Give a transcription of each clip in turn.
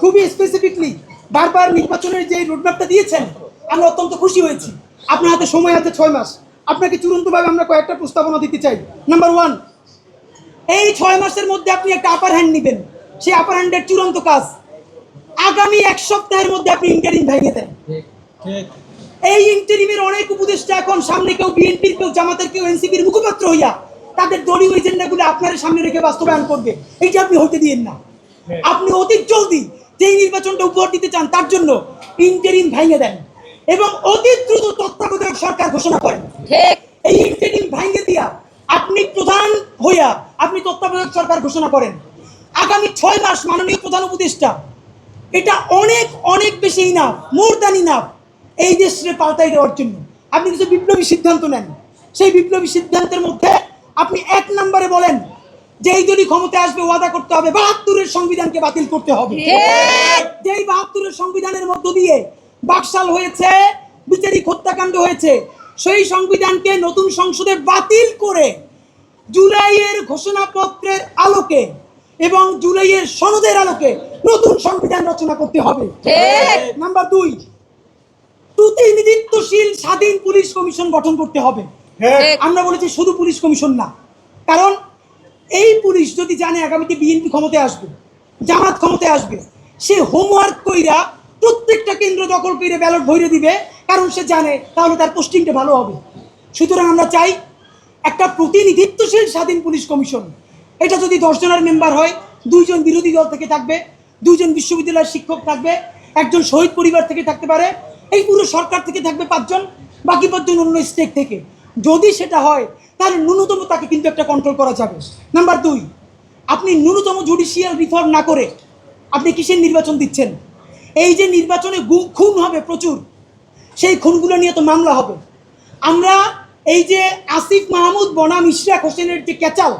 খুবই স্পেসিফিকলি বারবার নির্বাচনের যে রোডম্যাপটা দিয়েছেন, আমরা অত্যন্ত খুশি হয়েছি। আপনার হাতে সময় আছে ছয় মাস। আপনাকে চূড়ান্তভাবে আমরা কয়েকটা প্রস্তাবনা দিতে চাই। নাম্বার ওয়ান এই ছয় মাসের মধ্যে আপনি একটা আপার হ্যান্ড নেবেন। সেই আপার হ্যান্ডের চূড়ান্ত কাজ আগামী এক সপ্তাহের মধ্যে আপনি ইন্টারিম ভেঙে দেন। এই ইন্টারিমের অনেক উপদেষ্টা এখন সামনে কেউ বিএনপির কেউ জামাতের, কেউ এনসিপির মুখপাত্র হইয়া তাদের দলীয় এজেন্ডাগুলো আপনার সামনে রেখে বাস্তবায়ন করবে। এইটা আপনি হতে দিয়েন না। আপনি অতি জলদি যেই নির্বাচনটা উপহার দিতে চান তার জন্য ইন্টারিম ভেঙে দেন এবং অতি দ্রুত তত্ত্বাবধায়ক সরকার ঘোষণা করেন। ঠিক। এই ইন্টারিম ভাঙ্গে দিয়া আপনি প্রধান হইয়া আপনি তত্ত্বাবধায়ক সরকার ঘোষণা করেন। আগামী ছয় মাস মাননীয় প্রধান উপদেষ্টা এটা অনেক অনেক বেশি ইনাফ মোর দ্যান ইনাফ এই দেশে পাল্টাই দেওয়ার জন্য। আপনি কিছু বিপ্লবী সিদ্ধান্ত নেন। সেই বিপ্লবী সিদ্ধান্তের মধ্যে আপনি এক নম্বরে বলেন যে এই দলই ক্ষমতায় আসবে ওয়াদা করতে হবে। বাহাত্তরের সংবিধানকে বাতিল করতে হবে। যেই বাহাত্তরের সংবিধানের মধ্য দিয়ে বাকশাল হয়েছে বিচারিক হত্যাকাণ্ড হয়েছে সেই সংবিধানকে নতুন সংসদে বাতিল করে জুলাইয়ের ঘোষণাপত্রের আলোকে এবং জুলাইয়ের সনদের আলোকে নতুন সংবিধান রচনা করতে হবে। ঠিক। নাম্বার দুই প্রতিনিধিত্বশীল স্বাধীন পুলিশ কমিশন গঠন করতে হবে। আমরা বলেছি শুধু পুলিশ কমিশন না কারণ যদি জানে আগামীতে বিএনপি ক্ষমতায় আসবে, জামাত ক্ষমতায় আসবে, সে হোমওয়ার্ক কইরা প্রত্যেকটা কেন্দ্র দখল করে ব্যালট ভরে দিবে, কারণ সে জানে তাহলে তার পোস্টিংটা ভালো হবে। সুতরাং আমরা চাই একটা প্রতিনিধিত্বশীল স্বাধীন পুলিশ কমিশন। এটা যদি দশ জনের মেম্বার হয়, দুইজন বিরোধী দল থেকে থাকবে, দুইজন বিশ্ববিদ্যালয়ের শিক্ষক থাকবে, একজন শহীদ পরিবার থেকে থাকতে পারে, এই পুরো সরকার থেকে থাকবে পাঁচজন, বাকি পাঁচজন অন্য স্টেট থেকে। যদি সেটা হয়, তাহলে ন্যূনতম তাকে কিন্তু একটা কন্ট্রোল করা যাবে। নাম্বার দুই আপনি ন্যূনতম জুডিশিয়াল রিফর্ম না করে আপনি কিসের নির্বাচন দিচ্ছেন? এই যে নির্বাচনে খুন হবে প্রচুর, সেই খুনগুলো নিয়ে তো মামলা হবে। আমরা এই যে আসিফ মাহমুদ, বনাম ইশরাক হোসেনের যে ক্যাচাল,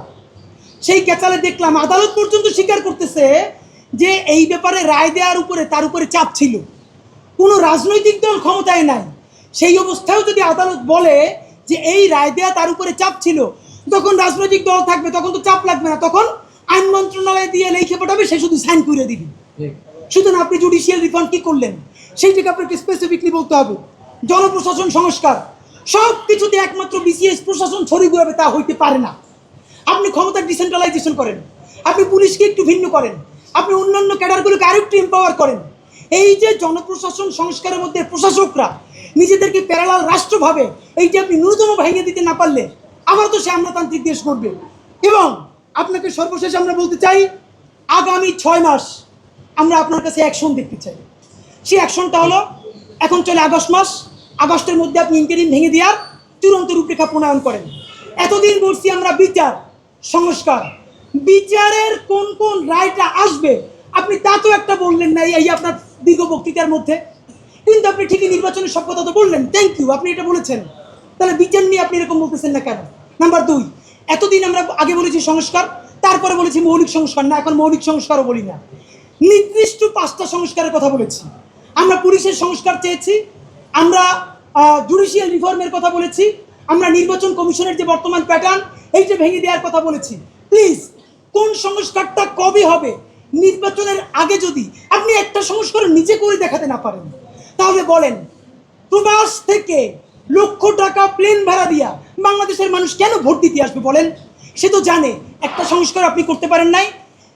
সেই ক্যাচালে দেখলাম আদালত পর্যন্ত স্বীকার করতেছে যে এই ব্যাপারে রায় দেওয়ার উপরে তার উপরে চাপ ছিল। কোনো রাজনৈতিক দল ক্ষমতায় নাই। সেই অবস্থায়ও যদি আদালত বলে যে এই রায় দেওয়া তার উপরে চাপ ছিল, তখন রাজনৈতিক দল থাকবে, তখন তো চাপ লাগবে না। তখন আইন মন্ত্রণালয়ে দিয়ে লিখে পাঠাবে সে শুধু সাইন করে দিবি। সুতরাং আপনি জুডিশিয়াল রিফর্ম কি করলেন? সেইটাকে আপনাকে স্পেসিফিকলি বলতে হবে। জনপ্রশাসন সংস্কার। সব কিছুতে একমাত্র বিসিএস প্রশাসন ছড়ি ঘুরাবে তা হইতে পারে না। আপনি ক্ষমতা ডিসেন্ট্রালাইজেশন করেন। আপনি পুলিশকে একটু ভিন্ন করেন। আপনি অন্যান্য ক্যাডারগুলোকে আরেকটু এম্পাওয়ার করেন। এই যে জনপ্রশাসন সংস্কারের মধ্যে প্রশাসকরা নিজেদেরকে প্যারালাল রাষ্ট্র ভাবে এইটা আপনি ন্যূনতম ভেঙে দিতে না পারলে আবার তো সে আমলাতান্ত্রিক দেশ করবে এবং আপনাকে সর্বশেষ আমরা বলতে চাই, আগামী ছয় মাস আমরা আপনার কাছে অ্যাকশন দেখতে চাই। সেই অ্যাকশনটা হলো, এখন চলে আগস্ট মাস, আগস্টের মধ্যে আপনি ইন্টারিম ভেঙে দেওয়ার চূড়ান্ত রূপরেখা প্রণয়ন করেন। এতদিন বলছি আমরা বিচার, সংস্কার। বিচারের কোন কোন রায়টা আসবে, আপনি তা তো একটা বললেন না এই আপনার দীর্ঘ বক্তৃতার মধ্যে। কিন্তু আপনি ঠিকই নির্বাচনের সব কথা তো বললেন। থ্যাংক ইউ আপনি এটা বলেছেন। তাহলে বিচার নিয়ে আপনি এরকম বলতেছেন না কেন? নাম্বার দুই এতদিন আমরা আগে বলেছি সংস্কার, তারপরে বলেছি মৌলিক সংস্কার, না, এখন মৌলিক সংস্কারও বলি না। নির্দিষ্ট পাঁচটা সংস্কারের কথা বলেছি। আমরা পুলিশের সংস্কার চেয়েছি, আমরা জুডিশিয়াল রিফর্মের কথা বলেছি, আমরা নির্বাচন কমিশনের যে বর্তমান প্যাটার্ন এইটা ভেঙে দেওয়ার কথা বলেছি। প্লিজ কোন সংস্কারটা কবে হবে? নির্বাচনের আগে যদি আপনি একটা সংস্কার নিজে করে দেখাতে না পারেন, তাহলে বলেন, প্রবাস থেকে লক্ষ টাকা প্লেন ভাড়া দিয়া বাংলাদেশের মানুষ কেন ভোট দিতে আসবে বলেন? সে তো জানে, একটা সংস্কার আপনি করতে পারেন নাই।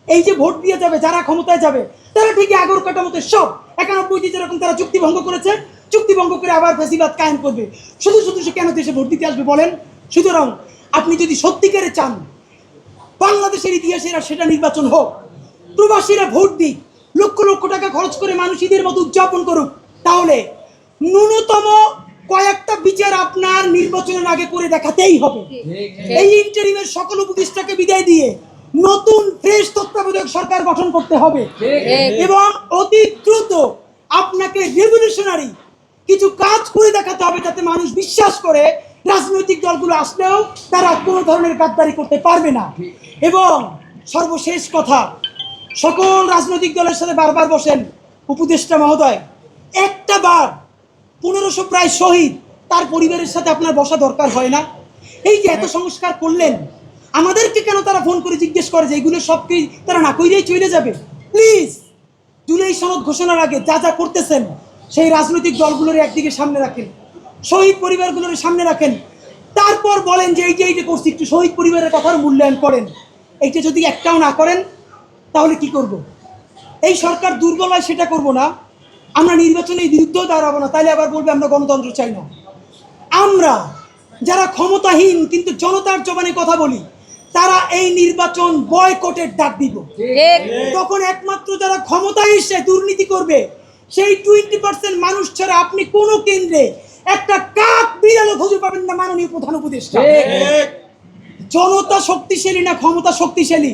এই যে ভোট দিয়ে যাবে, যারা ক্ষমতায় যাবে, তারা ঠিকই আগর কাটামতে সব একানব্বইটি যেরকম তারা চুক্তি ভঙ্গ করেছে, চুক্তি ভঙ্গ করে আবার ফেসিবাদ কায়েম করবে। শুধু শুধু সে কেন দেশে ভোট দিতে আসবে বলেন? সুতরাং আপনি যদি সত্যিকারে চান, বাংলাদেশের ইতিহাসের আর সেটা নির্বাচন হোক, প্রবাসীরা ভোট দিক, লক্ষ লক্ষ টাকা খরচ করে মানুষ ঈদের মতো উদযাপন করুক, তাহলে ন্যূনতম কয়েকটা বিচার আপনার নির্বাচনের আগে করে দেখাতেই হবে। এই ইন্টারিমের সকল উপদেষ্টাকে বিদায় দিয়ে নতুন ফ্রেশ তত্ত্বাবধায়ক সরকার গঠন করতে হবে। এবং অতি দ্রুত আপনাকে রেভলিউশনারি কিছু কাজ করে দেখাতে হবে যাতে মানুষ বিশ্বাস করে রাজনৈতিক দলগুলো আসলেও তারা কোনো ধরনের গাদ্দারি করতে পারবে না। এবং সর্বশেষ কথা সকল রাজনৈতিক দলের সাথে বারবার বসেন উপদেষ্টা মহোদয়। একটা বার পনেরোশো প্রায় শহীদ। তার পরিবারের সাথে আপনার বসা দরকার হয় না। এই যে এত সংস্কার করলেন, আমাদেরকে কেন তারা ফোন করে জিজ্ঞেস করে যে এগুলো সবকেই তারা না কইরেই চলে যাবে? প্লিজ, জুলাই সনদ ঘোষণার আগে যা যা করতেছেন, সেই রাজনৈতিক দলগুলোর একদিকে সামনে রাখেন, শহীদ পরিবারগুলোর সামনে রাখেন। তারপর বলেন যে এই যে এই যে করছি, একটু শহীদ পরিবারের কথার মূল্যায়ন করেন। এইটা যদি একটাও না করেন, তাহলে কি করব। এই সরকার দুর্বল হয় সেটা করব না। আমরা নির্বাচনে বিরুদ্ধেও দাঁড়াবো না তাইলে আবার বলবে আমরা গণতন্ত্র চাই না। আমরা যারা ক্ষমতাহীন কিন্তু জনতার জবানে কথা বলি তারা এই নির্বাচন বয়কটের ডাক দিব। তখন একমাত্র যারা ক্ষমতায় এসে দুর্নীতি করবে। সেই টোয়েন্টি পার্সেন্ট মানুষ ছাড়া আপনি কোনো কেন্দ্রে একটা কাক বিড়ালও খুঁজে পাবেন না মাননীয় প্রধান উপদেষ্টা। জনতা শক্তিশালী না ক্ষমতা শক্তিশালী?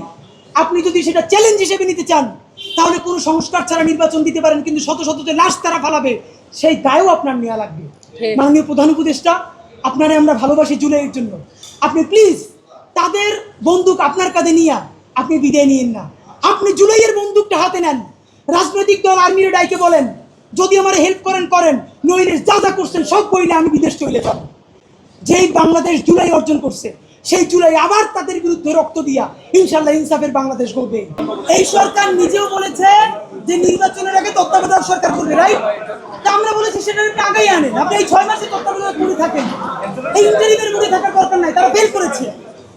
আপনি যদি সেটা চ্যালেঞ্জ হিসেবে নিতে চান তাহলে কোনো সংস্কার ছাড়া নির্বাচন দিতে পারেন কিন্তু শত শত যে লাশ তারা ফালাবে সেই দায়ও আপনার নেওয়া লাগবে। মাননীয় প্রধান উপদেষ্টা আপনারে আমরা ভালোবাসি জুলাইয়ের জন্য। আপনি প্লিজ তাদের বন্দুক আপনার কাঁধে নিয়ে আপনি বিদায় নিয়েন না। আপনি জুলাইয়ের বন্দুকটা হাতে নেন। রাজনৈতিক দল আর্মির ডাইকে বলেন যদি আমার হেল্প করেন করেন নইলে যা যা করছেন সব বইলে আমি বিদেশ চলে যাব। যেই বাংলাদেশ জুলাই অর্জন করছে সেই জুলাই আবার তাদের বিরুদ্ধে রক্ত দিয়া ইনশাল্লাহ ইনসাফের বাংলাদেশ করবে এই সরকার নিজেও বলেছে যে নির্বাচনের আগে তত্ত্বাবধায়ক সরকার করবে রাইট তা আমরা বলেছি সেটা আগেই আনেন। আপনি এই ছয় মাসে তত্ত্বাবধায়ক করে থাকেন। এই ইন্টারিমের মধ্যে থাকার দরকার নাই, তারা ফেল করেছে।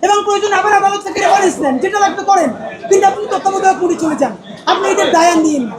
এবং প্রয়োজন আবার আদালত থেকে রেফারেন্স নেন, যেটা লাগবে করেন। কিন্তু আপনি তত্ত্বাবধায়ক করে চলে যান। আপনি এদের দায়ান নিয়েন না